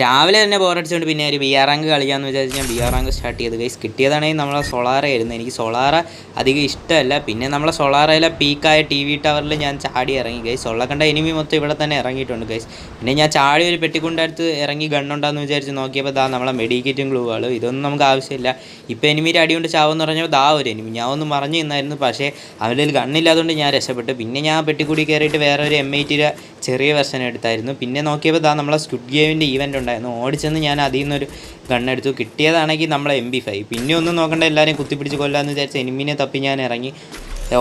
രാവിലെ തന്നെ ബോറടിച്ചുകൊണ്ട് പിന്നെ ഒരു ബി ആർ റാങ്ക് കളിക്കാമെന്ന് വിചാരിച്ച് ഞാൻ ബി ആർ റാങ്ക് സ്റ്റാർട്ട് ചെയ്ത്. ഗൈസ് കിട്ടിയതാണെങ്കിൽ നമ്മളെ സൊളാറ ആയിരുന്നു. എനിക്ക് സൊളാറ അധികം ഇഷ്ടമല്ല. പിന്നെ നമ്മളെ സൊളാറയിലെ പീക്കായ ടി വി ടവറിൽ ഞാൻ ചാടി ഇറങ്ങി. ഗൈസ് സോള കണ്ട എനിമി മൊത്തം ഇവിടെ തന്നെ ഇറങ്ങിയിട്ടുണ്ട്. ഗൈസ് പിന്നെ ഞാൻ ചാടി ഒരു പെട്ടിക്കൊണ്ടടുത്ത് ഇറങ്ങി ഗണ്ണുണ്ടാന്ന് വിചാരിച്ച് നോക്കിയപ്പോൾ ദാ നമ്മളെ മെഡിക്കിറ്റും ഗ്ലൂവാളും ഇതൊന്നും നമുക്ക് ആവശ്യമില്ല. ഇപ്പോൾ എനിമിയുടെ അടി കൊണ്ട് ചാവെന്ന് പറഞ്ഞപ്പോൾ ദാ ഒരു എനിമി ഞാൻ ഒന്ന് മറഞ്ഞു നിന്നായിരുന്നു. പക്ഷേ അവന്റെ കയ്യിൽ ഗണ്ണില്ലാത്തതുകൊണ്ട് ഞാൻ രക്ഷപ്പെട്ടു. പിന്നെ ഞാൻ പെട്ടിക്കൂടി കയറിയിട്ട് വേറെ ഒരു എം ഐ ടിയുടെ ചെറിയ വെർഷൻ എടുത്തായിരുന്നു. പിന്നെ നോക്കിയപ്പോൾ ദാ നമ്മളെ സ്കുഡ് ഗെയിമിന്റെ ഈവന്റ് ഉണ്ടായിരുന്നു. ഓടിച്ചെന്ന് ഞാൻ അതിൽ നിന്നൊരു ഗണ്ണെടുത്തു കിട്ടിയതാണെങ്കിൽ നമ്മളെ എം ബി ഫൈവ് പിന്നെ ഒന്നും നോക്കണ്ട എല്ലാവരെയും കുത്തിപ്പിടിച്ച് കൊല്ലാമെന്ന് വിചാരിച്ച് എനിമിനെ തപ്പി ഞാൻ ഇറങ്ങി.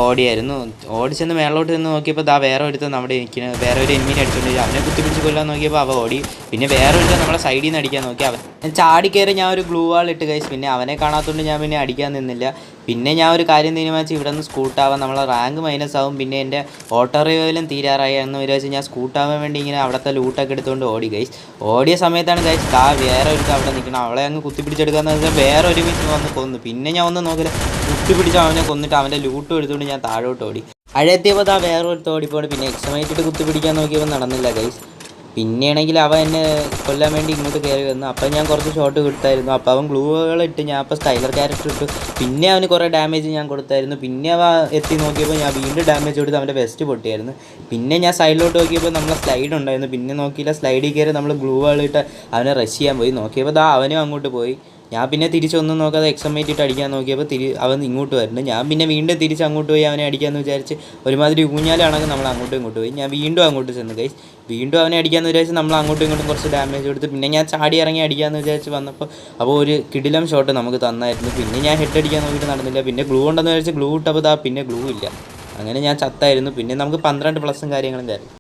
ഓടിയായിരുന്നു. ഓടിച്ചെന്ന് മേളോട്ട് നിന്ന് നോക്കിയപ്പോൾ ദാ വേറെ ഒരുത്തൻ നമ്മുടെ നിൽക്കുന്നത് വേറെ ഒരു എനിമിനെ അടിച്ചുകൊണ്ട് അവനെ കുത്തിപ്പിടിച്ച് കൊല്ലാൻ നോക്കിയപ്പോൾ അവ ഓടി. പിന്നെ വേറെ ഒരുത്തൻ നമ്മളെ സൈഡിൽ നിന്ന് അടിക്കാൻ നോക്കി. അവൻ ചാടി കയറി ഞാൻ ഒരു ഗ്ലൂ വാൾ ഇട്ട് കഴിച്ച് പിന്നെ അവനെ കാണാത്തതുകൊണ്ട് ഞാൻ പിന്നെ അടിക്കാൻ നിന്നില്ല. പിന്നെ ഞാൻ ഒരു കാര്യം തീരുമാനിച്ചു ഇവിടെ നിന്ന് സ്കൂട്ടാവാൻ നമ്മളെ റാങ്ക് മൈനസ് ആവും. പിന്നെ എന്റെ ഓട്ടോ റിവൈവലും തീരാറായി. എന്ന് വിചാരിച്ച് ഞാൻ സ്കൂട്ടാവാൻ വേണ്ടി ഇങ്ങനെ അവിടുത്തെ ലൂട്ടൊക്കെ എടുത്തുകൊണ്ട് ഓടി ഗൈസ് ഓടിയ സമയത്താണ് ഗൈസ് ദാ വേറെ ഒരു അവിടെ നിൽക്കണം അവളെ അങ്ങ് കുത്തിപ്പിടിച്ചെടുക്കാന്ന് വെച്ചാൽ വേറെ ഒരു മിനിറ്റ് വന്ന് കൊന്നു. പിന്നെ ഞാൻ ഒന്നും നോക്കില്ല. കുത്തിപ്പിടിച്ച് അവനെ കൊന്നിട്ട് അവന്റെ ലൂട്ടും എടുത്തുകൊണ്ട് ഞാൻ താഴോട്ട് ഓടി. അഴെത്തിയപ്പോൾ ആ വേറൊരു തോടി തോടിപ്പോണ്ട് പിന്നെ കുത്തി പിടിക്കാൻ നോക്കിയപ്പോൾ നടന്നില്ല ഗൈസ് പിന്നെയാണെങ്കിൽ അവൻ എന്നെ കൊല്ലാൻ വേണ്ടി ഇങ്ങോട്ട് കയറി വന്നു. അപ്പം ഞാൻ കുറച്ച് ഷോട്ട് കൊടുത്തായിരുന്നു. അപ്പോൾ അവൻ ഗ്ലൂകൾ ഇട്ട് ഞാൻ അപ്പോൾ സ്റ്റൈലർ ക്യാരക്ടർ ഇട്ടു. പിന്നെ അവന് കുറേ ഡാമേജ് ഞാൻ കൊടുത്തായിരുന്നു. പിന്നെ അവ എത്തി നോക്കിയപ്പോൾ ഞാൻ വീണ്ടും ഡാമേജ് കൊടുത്ത് അവന്റെ വെസ്റ്റ് പൊട്ടിയായിരുന്നു. പിന്നെ ഞാൻ സൈഡിലോട്ട് നോക്കിയപ്പോൾ നമ്മളെ സ്ലൈഡ് ഉണ്ടായിരുന്നു. പിന്നെ നോക്കിയില്ല സ്ലൈഡിൽ കയറി നമ്മൾ ഗ്ലൂകൾ ഇട്ട് അവനെ റഷ് ചെയ്യാൻ പോയി. നോക്കിയപ്പോൾ ദാ അവനും അങ്ങോട്ട് പോയി. ഞാൻ പിന്നെ തിരിച്ചൊന്നും നോക്കാതെ എക്സാം ഇട്ട് അടിക്കാൻ നോക്കിയപ്പോൾ തിരി അവൻ ഇങ്ങോട്ട് വരുന്നുണ്ട് ഞാൻ പിന്നെ വീണ്ടും തിരിച്ച് അങ്ങോട്ട് പോയി അവനെ അടിക്കാമെന്ന് വിചാരിച്ച് ഒരുമാതിരി ഊഞ്ഞാലാണെങ്കിൽ നമ്മൾ അങ്ങോട്ടും ഇങ്ങോട്ട് പോയി. ഞാൻ വീണ്ടും അങ്ങോട്ട് ചെന്ന്. ഗൈസ് വീണ്ടും അവനെ അടിക്കാമെന്ന് വിചാരിച്ച് നമ്മൾ അങ്ങോട്ടും ഇങ്ങോട്ടും കുറച്ച് ഡാമേജ് കൊടുത്ത് പിന്നെ ഞാൻ ചാടി ഇറങ്ങി അടിക്കാമെന്ന് വിചാരിച്ച് വന്നപ്പോൾ അപ്പോൾ ഒരു കിടിലം ഷോട്ട് നമുക്ക് തന്നായിരുന്നു. പിന്നെ ഞാൻ ഹെഡ് അടിക്കാൻ നോക്കിയിട്ട് നടന്നില്ല. പിന്നെ ഗ്ലൂ ഉണ്ടെന്ന് വിചാരിച്ച് ഗ്ലൂ ഇട്ടപ്പോൾ പിന്നെ ഗ്ലൂ ഇല്ല. അങ്ങനെ ഞാൻ ചത്തായിരുന്നു. പിന്നെ നമുക്ക് പന്ത്രണ്ട് പ്ലസും കാര്യങ്ങളും കയറി